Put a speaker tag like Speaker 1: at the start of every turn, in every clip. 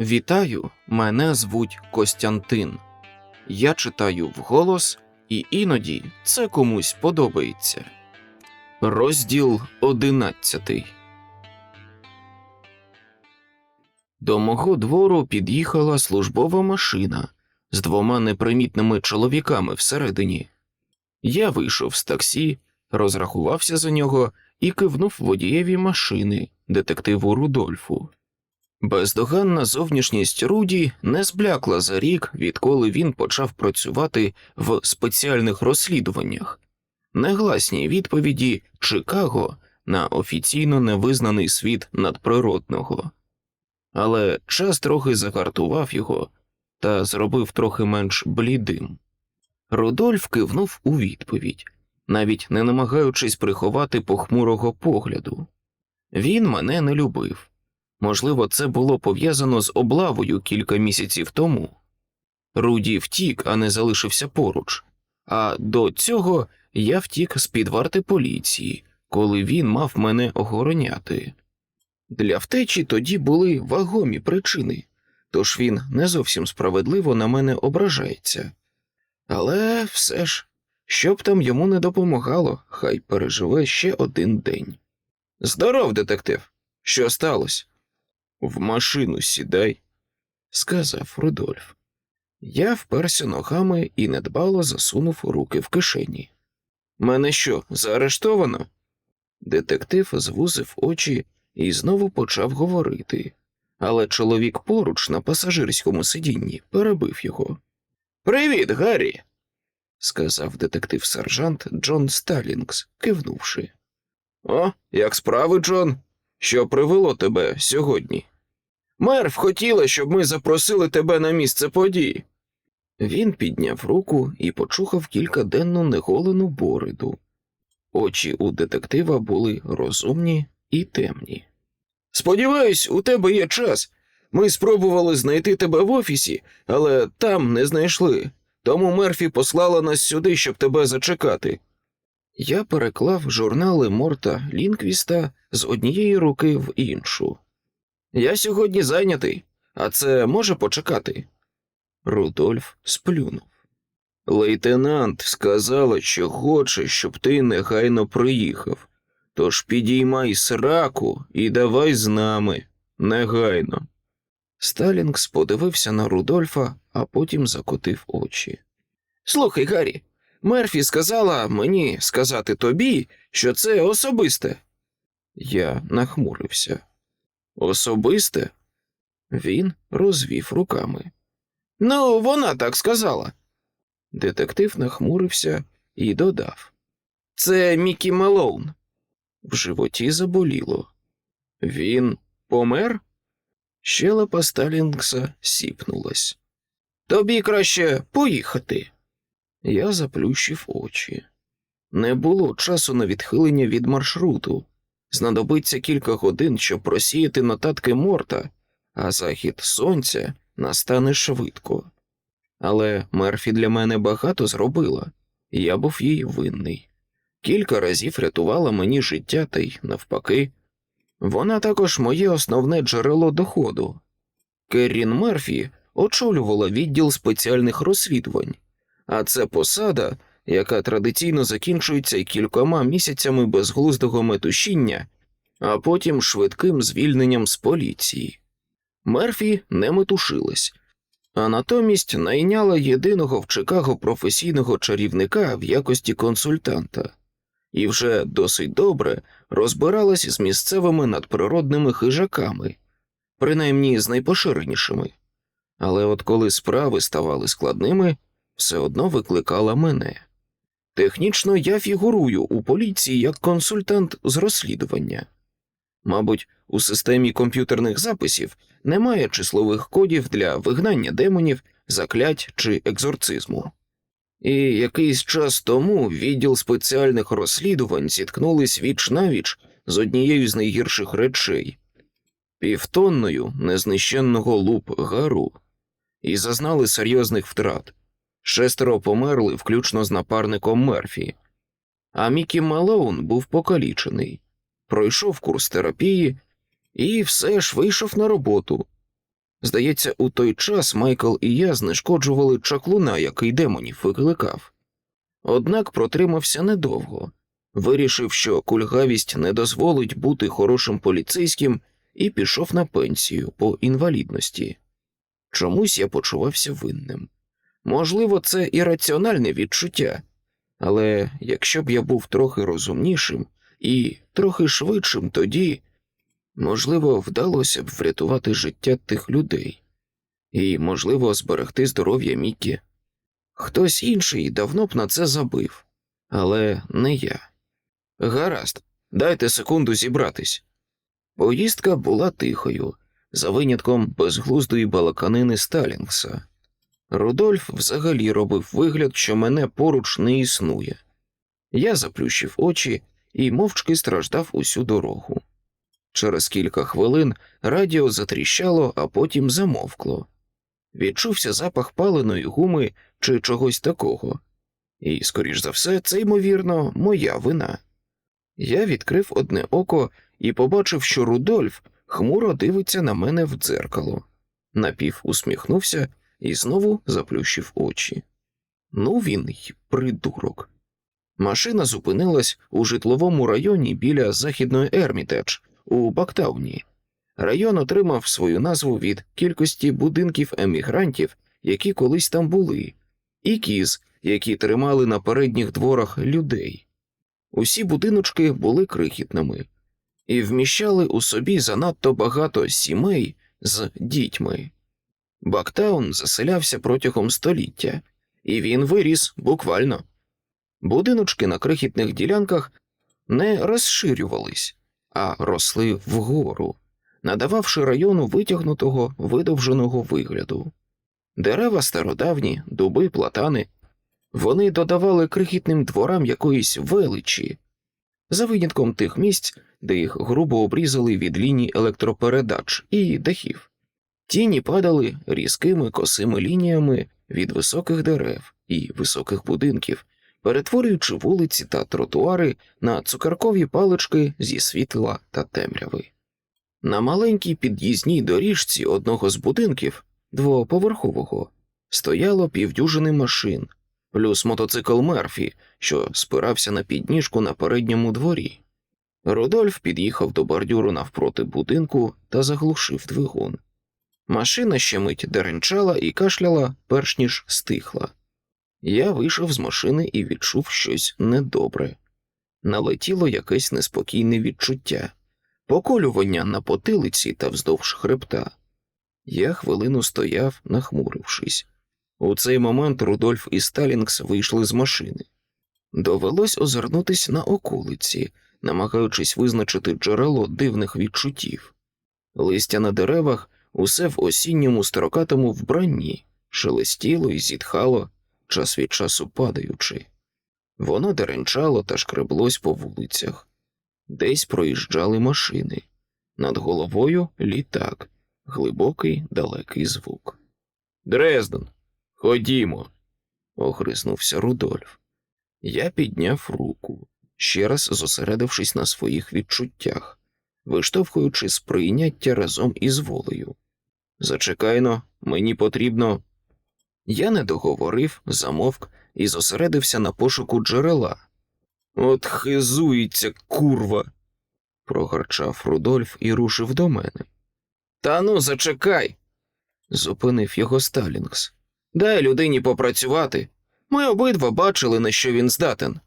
Speaker 1: Вітаю, мене звуть Костянтин. Я читаю вголос, і іноді це комусь подобається. Розділ одинадцятий. До мого двору під'їхала службова машина з двома непримітними чоловіками всередині. Я вийшов з таксі, розрахувався за нього і кивнув водієві машини, детективу Рудольфу. Бездоганна зовнішність Руді не зблякла за рік, відколи він почав працювати в спеціальних розслідуваннях. Негласні відповіді Чикаго на офіційно невизнаний світ надприродного. Але час трохи загартував його та зробив трохи менш блідим. Рудольф кивнув у відповідь, навіть не намагаючись приховати похмурого погляду. Він мене не любив. Можливо, це було пов'язано з облавою кілька місяців тому. Руді втік, а не залишився поруч. А до цього я втік з під варти поліції, коли він мав мене охороняти. Для втечі тоді були вагомі причини, тож він не зовсім справедливо на мене ображається. Але все ж, щоб там йому не допомагало, хай переживе ще один день. Здоров, детектив. Що сталося? В машину сідай, сказав Рудольф. Я вперся ногами і недбало засунув руки в кишені. Мене що, заарештовано? Детектив звузив очі і знову почав говорити, але чоловік поруч на пасажирському сидінні перебив його. Привіт, Гаррі, сказав детектив сержант Джон Сталінгс, кивнувши. О, як справи, Джон? Що привело тебе сьогодні? Мерв хотіла, щоб ми запросили тебе на місце події. Він підняв руку і почухав кількаденну неголену бороду. Очі у детектива були розумні і темні. Сподіваюсь, у тебе є час. Ми спробували знайти тебе в офісі, але там не знайшли. Тому Мерфі послала нас сюди, щоб тебе зачекати. Я переклав журнали Морта Лінквіста з однієї руки в іншу. Я сьогодні зайнятий, а це може почекати. Рудольф сплюнув. Лейтенант сказала, що хоче, щоб ти негайно приїхав. Тож підіймай сраку і давай з нами негайно. Сталінгс подивився на Рудольфа, а потім закотив очі. Слухай, Гаррі, Мерфі сказала мені сказати тобі, що це особисте. Я нахмурився. Особисте? Він розвів руками. Ну, вона так сказала. Детектив нахмурився і додав. Це Мікі Малоун. В животі заболіло. Він помер? Щелепа Сталінгса сіпнулась. Тобі краще поїхати. Я заплющив очі. Не було часу на відхилення від маршруту. Знадобиться кілька годин, щоб просіяти нотатки морта, а захід сонця настане швидко. Але Мерфі для мене багато зробила, і я був їй винний. Кілька разів рятувала мені життя та й навпаки. Вона також моє основне джерело доходу. Керрін Мерфі очолювала відділ спеціальних розслідувань, а це посада, яка традиційно закінчується кількома місяцями безглуздого метушіння, а потім швидким звільненням з поліції. Мерфі не метушилась, а натомість найняла єдиного в Чикаго професійного чарівника в якості консультанта і вже досить добре розбиралась з місцевими надприродними хижаками, принаймні з найпоширенішими. Але от коли справи ставали складними, все одно викликала мене. Технічно я фігурую у поліції як консультант з розслідування. Мабуть, у системі комп'ютерних записів немає числових кодів для вигнання демонів, заклять чи екзорцизму. І якийсь час тому відділ спеціальних розслідувань зіткнулись віч навіч з однією з найгірших речей півтонною незнищенного луп гару, і зазнали серйозних втрат. Шестеро померли, включно з напарником Мерфі. А Мікі Малоун був покалічений, пройшов курс терапії і все ж вийшов на роботу. Здається, у той час Майкл і я знешкоджували чаклуна, який демонів викликав. Однак протримався недовго, вирішив, що кульгавість не дозволить бути хорошим поліцейським, і пішов на пенсію по інвалідності. Чомусь я почувався винним. Можливо, це і раціональне відчуття, але якщо б я був трохи розумнішим і трохи швидшим, тоді, можливо, вдалося б врятувати життя тих людей і, можливо, зберегти здоров'я Мікі. Хтось інший давно б на це забив, але не я. Гаразд, дайте секунду зібратись. Поїздка була тихою, за винятком безглуздої балаканини Сталінгса. Рудольф взагалі робив вигляд, що мене поруч не існує. Я заплющив очі і мовчки страждав усю дорогу. Через кілька хвилин радіо затріщало, а потім замовкло. Відчувся запах паленої гуми чи чогось такого, і, скоріш за все, це, ймовірно, моя вина. Я відкрив одне око і побачив, що Рудольф хмуро дивиться на мене в дзеркало. Напів усміхнувся і знову заплющив очі. Ну він й придурок. Машина зупинилась у житловому районі біля західної Ермітедж у Бактауні. Район отримав свою назву від кількості будинків емігрантів, які колись там були, і кіз, які тримали на передніх дворах людей. Усі будиночки були крихітними і вміщали у собі занадто багато сімей з дітьми. Бактаун заселявся протягом століття, і він виріс буквально. Будиночки на крихітних ділянках не розширювались, а росли вгору, надававши району витягнутого видовженого вигляду. Дерева стародавні, дуби, платани, вони додавали крихітним дворам якоїсь величі, за винятком тих місць, де їх грубо обрізали від ліній електропередач і дахів. Тіні падали різкими косими лініями від високих дерев і високих будинків, перетворюючи вулиці та тротуари на цукеркові палички зі світла та темряви. На маленькій під'їзній доріжці одного з будинків, двоповерхового, стояло півдюжини машин, плюс мотоцикл Мерфі, що спирався на підніжку на передньому дворі. Рудольф під'їхав до бордюру навпроти будинку та заглушив двигун. Машина ще мить деренчала і кашляла, перш ніж стихла. Я вийшов з машини і відчув щось недобре. Налетіло якесь неспокійне відчуття, поколювання на потилиці та вздовж хребта. Я хвилину стояв, нахмурившись. У цей момент Рудольф і Сталінгс вийшли з машини. Довелось озирнутись на околиці, намагаючись визначити джерело дивних відчуттів. Листя на деревах усе в осінньому строкатому вбранні, шелестіло і зітхало, час від часу падаючи. Воно деренчало та шкреблось по вулицях. Десь проїжджали машини. Над головою літак, глибокий далекий звук. Дрезден, ходімо, огризнувся Рудольф. Я підняв руку, ще раз зосередившись на своїх відчуттях, виштовхуючи сприйняття разом із волею. Зачекайно, мені потрібно. Я не договорив, замовк і зосередився на пошуку джерела. От хизується, курва. прогарчав Рудольф і рушив до мене. Та ну, зачекай, зупинив його Сталінгс. Дай людині попрацювати. Ми обидва бачили, на що він здатен.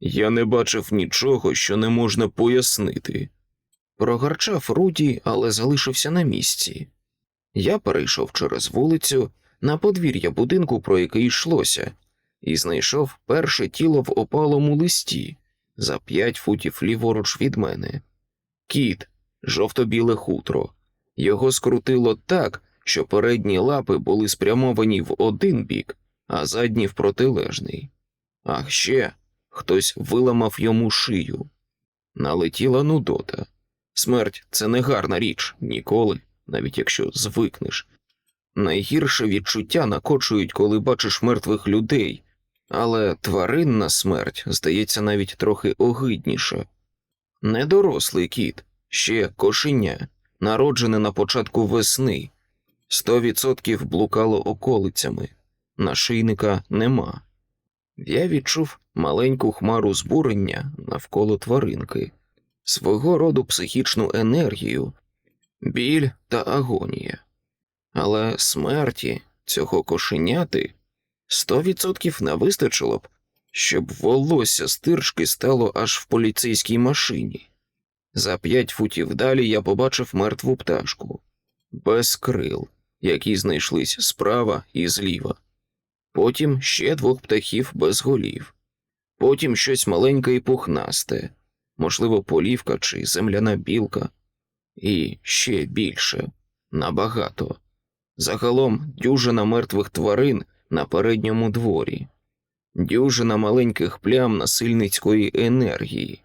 Speaker 1: Я не бачив нічого, що не можна пояснити. Прогарчав Руді, але залишився на місці. Я перейшов через вулицю на подвір'я будинку, про який йшлося, і знайшов перше тіло в опалому листі за п'ять футів ліворуч від мене. Кіт, жовто-біле хутро. Його скрутило так, що передні лапи були спрямовані в один бік, а задні в протилежний. Ах ще хтось виламав йому шию. Налетіла Нудота. Смерть це не гарна річ ніколи, навіть якщо звикнеш. Найгірше відчуття накочують, коли бачиш мертвих людей, але тваринна смерть здається навіть трохи огидніша. Недорослий кіт, ще кошеня, народжене на початку весни, Сто відсотків блукало околицями, нашийника нема. Я відчув маленьку хмару збурення навколо тваринки, свого роду психічну енергію, біль та агонія. Але смерті цього кошеняти сто відсотків не вистачило б, щоб волосся стирчки стало аж в поліцейській машині. За п'ять футів далі я побачив мертву пташку, без крил, які знайшлись справа і зліва. Потім ще двох птахів без голів, потім щось маленьке і пухнасте, можливо, полівка чи земляна білка, і ще більше, набагато. Загалом дюжина мертвих тварин на передньому дворі, дюжина маленьких плям насильницької енергії.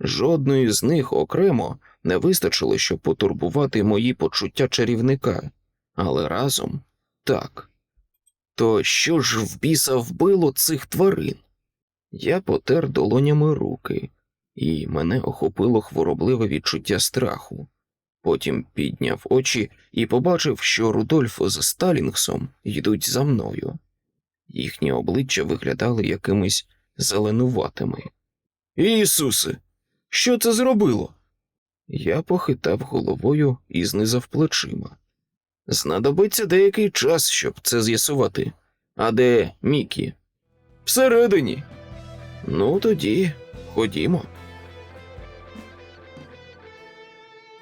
Speaker 1: Жодної з них окремо не вистачило, щоб потурбувати мої почуття чарівника, але разом так. То що ж в біса вбило цих тварин? Я потер долонями руки, і мене охопило хворобливе відчуття страху. Потім підняв очі і побачив, що Рудольф з Сталінгсом йдуть за мною. Їхні обличчя виглядали якимись зеленуватими. Ісусе, що це зробило? Я похитав головою і знизав плечима. Знадобиться деякий час, щоб це з'ясувати. А де Мікі? Всередині. Ну, тоді ходімо.